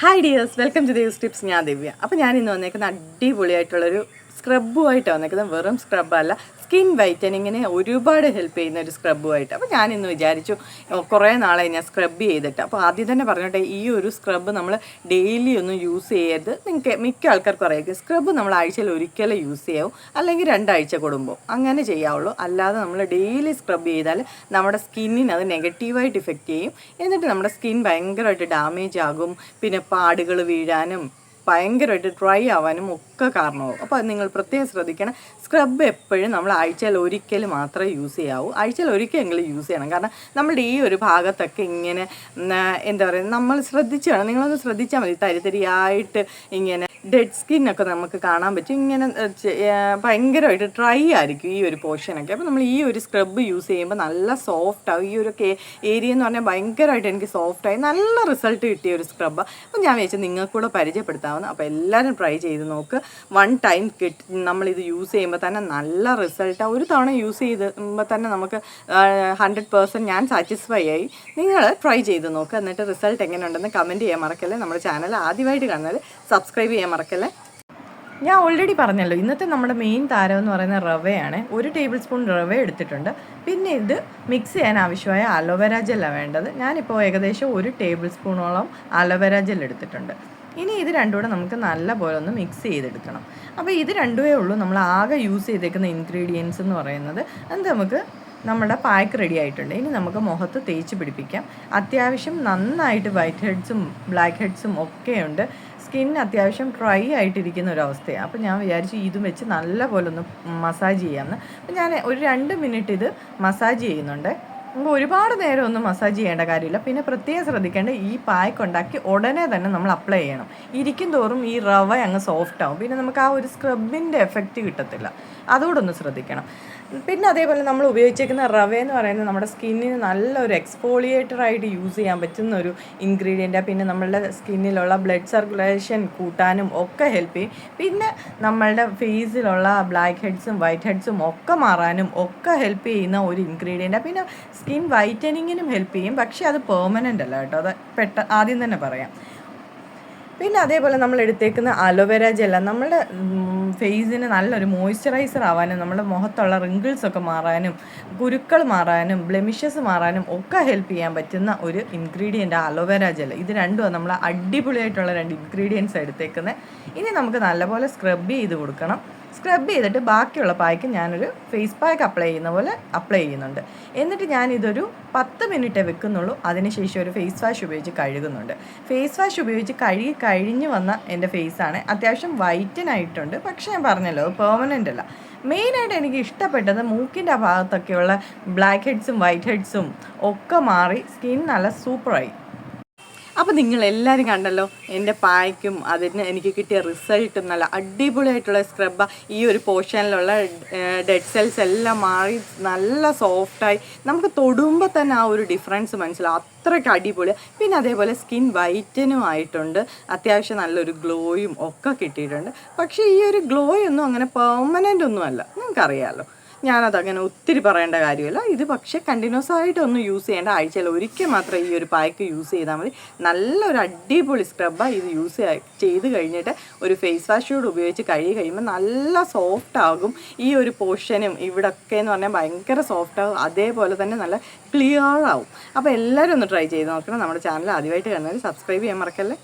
Hi dears welcome to Dev's tips ഞാൻ ദിവ്യ. അപ്പോൾ ഞാൻ ഇന്ന് വന്നേക്കുന്ന അടിപൊളിയായിട്ടുള്ളൊരു സ്ക്രബുമായിട്ട് വന്നേക്കുന്നത് വെറും സ്ക്രബല്ല സ്കിൻ വൈറ്റനിങ്ങിനെ ഒരുപാട് ഹെൽപ്പ് ചെയ്യുന്ന ഒരു സ്ക്രബുമായിട്ട് അപ്പോൾ ഞാനിന്ന് വിചാരിച്ചു കുറേ നാളെ ഞാൻ സ്ക്രബ് ചെയ്തിട്ട്. അപ്പോൾ ആദ്യം തന്നെ പറഞ്ഞോട്ടെ ഈ ഒരു സ്ക്രബ് നമ്മൾ ഡെയിലി ഒന്നും യൂസ് ചെയ്യരുത്. നിങ്ങൾക്ക് മിക്ക ആൾക്കാർക്കും അറിയാം സ്ക്രബ് നമ്മൾ ആഴ്ചയിൽ ഒരിക്കലും യൂസ് ചെയ്യാവും. അല്ലെങ്കിൽ രണ്ടാഴ്ച കൂടുമ്പോൾ അങ്ങനെ ചെയ്യാവുള്ളൂ. അല്ലാതെ നമ്മൾ ഡെയിലി സ്ക്രബ് ചെയ്താൽ നമ്മുടെ സ്കിന്നിന് അത് നെഗറ്റീവായിട്ട് ഇഫക്റ്റ് ചെയ്യും. എന്നിട്ട് നമ്മുടെ സ്കിൻ ഭയങ്കരമായിട്ട് ഡാമേജ് ആകും. പിന്നെ പാടുകൾ വീഴാനും ഭയങ്കരമായിട്ട് ഡ്രൈ ആവാനും ഒക്കെ കാരണമാവും. അപ്പോൾ അത് നിങ്ങൾ പ്രത്യേകം ശ്രദ്ധിക്കണം. സ്ക്രബ് എപ്പോഴും നമ്മൾ ആഴ്ചയിൽ ഒരിക്കൽ മാത്രമേ യൂസ് ചെയ്യാവൂ. ആഴ്ചയിൽ ഒരിക്കലെങ്കിലും യൂസ് ചെയ്യണം. കാരണം നമ്മുടെ ഈ ഒരു ഭാഗത്തൊക്കെ ഇങ്ങനെ എന്താ പറയുക നമ്മൾ ശ്രദ്ധിച്ചു വേണം നിങ്ങളൊന്ന് ശ്രദ്ധിച്ചാൽ മതി. തരിതരിയായിട്ട് ഇങ്ങനെ ഡെഡ് സ്കിന്നൊക്കെ നമുക്ക് കാണാൻ പറ്റും. ഇങ്ങനെ ഭയങ്കരമായിട്ട് ഡ്രൈ ആയിരിക്കും ഈ ഒരു പോർഷനൊക്കെ. അപ്പോൾ നമ്മൾ ഈ ഒരു സ്ക്രബ് യൂസ് ചെയ്യുമ്പോൾ നല്ല സോഫ്റ്റ് ആവും. ഈ ഒരു ഏരിയ എന്ന് പറഞ്ഞാൽ ഭയങ്കരമായിട്ട് എനിക്ക് സോഫ്റ്റായി നല്ല റിസൾട്ട് കിട്ടിയ ഒരു സ്ക്രബ്. അപ്പോൾ ഞാൻ വിചാരിച്ചു നിങ്ങൾക്ക് കൂടെ പരിചയപ്പെടുത്താവുന്ന അപ്പോൾ എല്ലാവരും ട്രൈ ചെയ്ത് നോക്ക്. വൺ ടൈം കിട്ടി നമ്മളിത് യൂസ് ചെയ്യുമ്പോൾ തന്നെ നല്ല റിസൾട്ടാണ് ഒരു തവണ യൂസ് ചെയ്യുമ്പോൾ തന്നെ നമുക്ക് ഹൺഡ്രഡ് പേഴ്സന്റ് ഞാൻ സാറ്റിസ്ഫൈ ആയി. നിങ്ങൾ ട്രൈ ചെയ്ത് നോക്ക്. എന്നിട്ട് റിസൾട്ട് എങ്ങനെയുണ്ടെന്ന് കമന്റ് ചെയ്യാൻ മറക്കല്ലേ. നമ്മുടെ ചാനൽ ആദ്യമായിട്ട് കാണുന്നത് സബ്സ്ക്രൈബ് ചെയ്യാൻ മറക്കല്ലേ? ഞാൻ ഓൾറെഡി പറഞ്ഞല്ലോ ഇന്നത്തെ നമ്മുടെ മെയിൻ താരം എന്ന് പറയുന്ന റവയാണ്. ഒരു ടേബിൾ സ്പൂൺ റവ എടുത്തിട്ടുണ്ട്. പിന്നെ ഇത് മിക്സ് ചെയ്യാൻ ആവശ്യമായ അലോവേര ജെല്ലാണ് വേണ്ടത്. ഞാനിപ്പോൾ ഏകദേശം ഒരു ടേബിൾ സ്പൂണോളം അലോവേര ജെൽ എടുത്തിട്ടുണ്ട്. ഇനി ഇത് രണ്ടും കൂടെ നമുക്ക് നല്ല പോലെ ഒന്ന് മിക്സ് ചെയ്തെടുക്കണം. അപ്പോൾ ഇത് രണ്ടുമേ ഉള്ളൂ. നമ്മൾ ആകെ യൂസ് ചെയ്തേക്കുന്ന ഇൻഗ്രീഡിയൻസ് എന്ന് പറയുന്നത്. അത് നമുക്ക് നമ്മുടെ പായ്ക്ക് റെഡി ആയിട്ടുണ്ട്. ഇനി നമുക്ക് മുഖത്ത് തേച്ച് പിടിപ്പിക്കാം. അത്യാവശ്യം നന്നായിട്ട് വൈറ്റ് ഹെഡ്സും ബ്ലാക്ക് ഹെഡ്സും ഒക്കെ ഉണ്ട്. സ്കിൻ അത്യാവശ്യം ഡ്രൈ ആയിട്ടിരിക്കുന്ന ഒരവസ്ഥയാണ്. അപ്പോൾ ഞാൻ വിചാരിച്ചു ഇതും വെച്ച് നല്ല പോലെ ഒന്ന് മസാജ് ചെയ്യാമെന്ന് അപ്പം ഞാൻ ഒരു രണ്ട് മിനിറ്റ് ഇത് മസാജ് ചെയ്യുന്നുണ്ട്. നമുക്ക് ഒരുപാട് നേരം ഒന്നും മസാജ് ചെയ്യേണ്ട കാര്യമില്ല. പിന്നെ പ്രത്യേകം ശ്രദ്ധിക്കേണ്ട ഈ പായ്ക്ക് ഉണ്ടാക്കി ഉടനെ തന്നെ നമ്മൾ അപ്ലൈ ചെയ്യണം. ഇരിക്കും തോറും ഈ റവ അങ്ങ് സോഫ്റ്റ് ആവും. പിന്നെ നമുക്ക് ആ ഒരു സ്ക്രബിന്റെ എഫക്റ്റ് കിട്ടത്തില്ല. അതുകൂടെ ഒന്ന് ശ്രദ്ധിക്കണം. പിന്നെ അതേപോലെ നമ്മൾ ഉപയോഗിച്ചേക്കുന്ന റവ എന്ന് പറയുന്നത് നമ്മുടെ സ്കിന്നിന് നല്ലൊരു എക്സ്പോളിയേറ്റർ ആയിട്ട് യൂസ് ചെയ്യാൻ പറ്റുന്ന ഒരു ഇൻഗ്രീഡിയന്റാണ് പിന്നെ നമ്മളുടെ സ്കിന്നിലുള്ള ബ്ലഡ് സർക്കുലേഷൻ കൂട്ടാനും ഒക്കെ ഹെൽപ്പ് ചെയ്യും. പിന്നെ നമ്മളുടെ ഫേസിലുള്ള ബ്ലാക്ക് ഹെഡ്സും വൈറ്റ് ഹെഡ്സും ഒക്കെ മാറാനും ഒക്കെ ഹെൽപ്പ് ചെയ്യുന്ന ഒരു ഇൻഗ്രീഡിയന്റാണ് പിന്നെ സ്കിൻ വൈറ്റനിങ്ങിനും ഹെൽപ്പ് ചെയ്യും. പക്ഷേ അത് പെർമനന്റ് അല്ല കേട്ടോ. അത് പെട്ട ആദ്യം തന്നെ പറയാം. പിന്നെ അതേപോലെ നമ്മൾ എടുത്തേക്കുന്ന അലോവേര ജെല്ല. നമ്മുടെ ഫേസിന് നല്ലൊരു മോയ്സ്ചറൈസർ ആവാനും നമ്മുടെ മുഖത്തുള്ള റിങ്കിൾസ് ഒക്കെ മാറാനും കുരുക്കൾ മാറാനും ബ്ലെമിഷസ് മാറാനും ഒക്കെ ഹെൽപ്പ് ചെയ്യാൻ പറ്റുന്ന ഒരു ഇൻഗ്രീഡിയന്റ് അലോവേര ജെൽ ഇത് രണ്ടുമാണ് നമ്മൾ അടിപൊളിയായിട്ടുള്ള രണ്ട് ഇൻഗ്രീഡിയൻസ് എടുത്തേക്കുന്നത്. ഇനി നമുക്ക് നല്ലപോലെ സ്ക്രബ് ചെയ്ത് കൊടുക്കണം. സ്ക്രബ് ചെയ്തിട്ട് ബാക്കിയുള്ള പായ്ക്ക് ഞാനൊരു ഫേസ് പാക്ക് അപ്ലൈ ചെയ്യുന്ന പോലെ അപ്ലൈ ചെയ്യുന്നുണ്ട്. എന്നിട്ട് ഞാൻ ഇതൊരു പത്ത് മിനിറ്റ് വെക്കുന്നുള്ളൂ. അതിനുശേഷം ഒരു ഫേസ് വാഷ് ഉപയോഗിച്ച് കഴുകുന്നുണ്ട്. ഫേസ് വാഷ് ഉപയോഗിച്ച് കഴുകി കഴിഞ്ഞ് വന്ന എന്റെ ഫേസാണ് അത്യാവശ്യം വൈറ്റനായിട്ടുണ്ട് പക്ഷേ ഞാൻ പറഞ്ഞല്ലോ പെർമനന്റ് അല്ല. മെയിനായിട്ട് എനിക്ക് ഇഷ്ടപ്പെട്ടത് മൂക്കിന്റെ ഭാഗത്തൊക്കെയുള്ള ബ്ലാക്ക് ഹെഡ്സും വൈറ്റ് ഹെഡ്സും ഒക്കെ മാറി സ്കിൻ നല്ല സൂപ്പറായി അപ്പോൾ നിങ്ങൾ എല്ലാവരും കണ്ടല്ലോ എന്റെ പായ്ക്കും അതിന് എനിക്ക് കിട്ടിയ റിസൾട്ടും നല്ല അടിപൊളിയായിട്ടുള്ള സ്ക്രബ് ഈ ഒരു പോർഷനിലുള്ള ഡെഡ് സെൽസ് എല്ലാം മാറി നല്ല സോഫ്റ്റായി നമുക്ക് തൊടുമ്പോൾ തന്നെ ആ ഒരു ഡിഫറൻസ് മനസ്സിലാവും. അത്രയ്ക്ക് അടിപൊളി പിന്നെ അതേപോലെ സ്കിൻ വൈറ്റനും ആയിട്ടുണ്ട്. അത്യാവശ്യം നല്ലൊരു ഗ്ലോയും ഒക്കെ കിട്ടിയിട്ടുണ്ട്. പക്ഷേ ഈ ഒരു ഗ്ലോയൊന്നും അങ്ങനെ പെർമനന്റ് ഒന്നുമല്ല. നിങ്ങൾക്കറിയാമല്ലോ അങ്ങനെ ഒത്തിരി പറയേണ്ട കാര്യമില്ല. ഇത് പക്ഷേ കണ്ടിന്യൂസ് ആയിട്ട് ഒന്ന് യൂസ് ചെയ്യേണ്ട ആഴ്ചയിൽ ഒരിക്കൽ മാത്രം ഈ ഒരു പായ്ക്ക് യൂസ് ചെയ്താൽ മതി. നല്ലൊരു അടിപൊളി സ്ക്രബാണ് ഇത് യൂസ് ചെയ്ത് കഴിഞ്ഞിട്ട് ഒരു ഫേസ് വാഷോട് ഉപയോഗിച്ച് കഴുകി കഴിയുമ്പോൾ നല്ല സോഫ്റ്റ് ആകും. ഈ ഒരു പോർഷനും ഇവിടൊക്കെ എന്ന് പറഞ്ഞാൽ ഭയങ്കര സോഫ്റ്റ് ആകും. അതേപോലെ തന്നെ നല്ല ക്ലിയർ ആവും. അപ്പോൾ എല്ലാവരും ഒന്ന് ട്രൈ ചെയ്ത് നോക്കണം. നമ്മുടെ ചാനൽ ആദ്യമായിട്ട് കണ്ടാൽ സബ്സ്ക്രൈബ് ചെയ്യാൻ മറക്കല്ലേ?